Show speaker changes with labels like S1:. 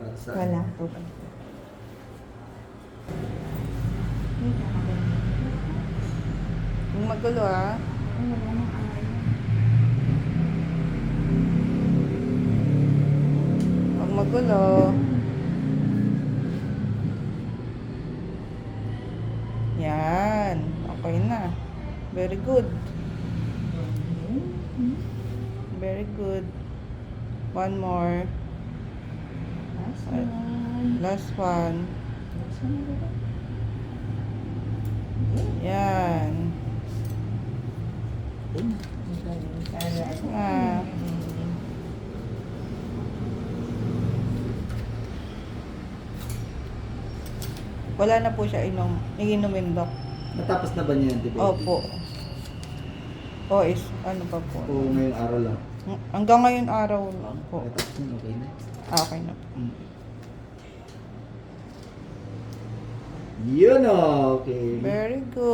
S1: Para sa
S2: Wala.
S1: tubig.
S2: Huwag magulo ah. Huwag magulo. Yan. Okay na. Very good. Very good. One more.
S3: Last one.
S2: Last one.
S3: Last.
S2: Yan. Ah. Wala na po siya inom, iinumin, Dok.
S1: Natapos na ba niya yung debate?
S2: Opo. O is, ano pa po?
S1: O ngayong araw lang?
S2: Hanggang ngayon araw lang po.
S1: Okay na.
S2: Ah, okay na.
S1: Mm. Yun, okay.
S2: Very good.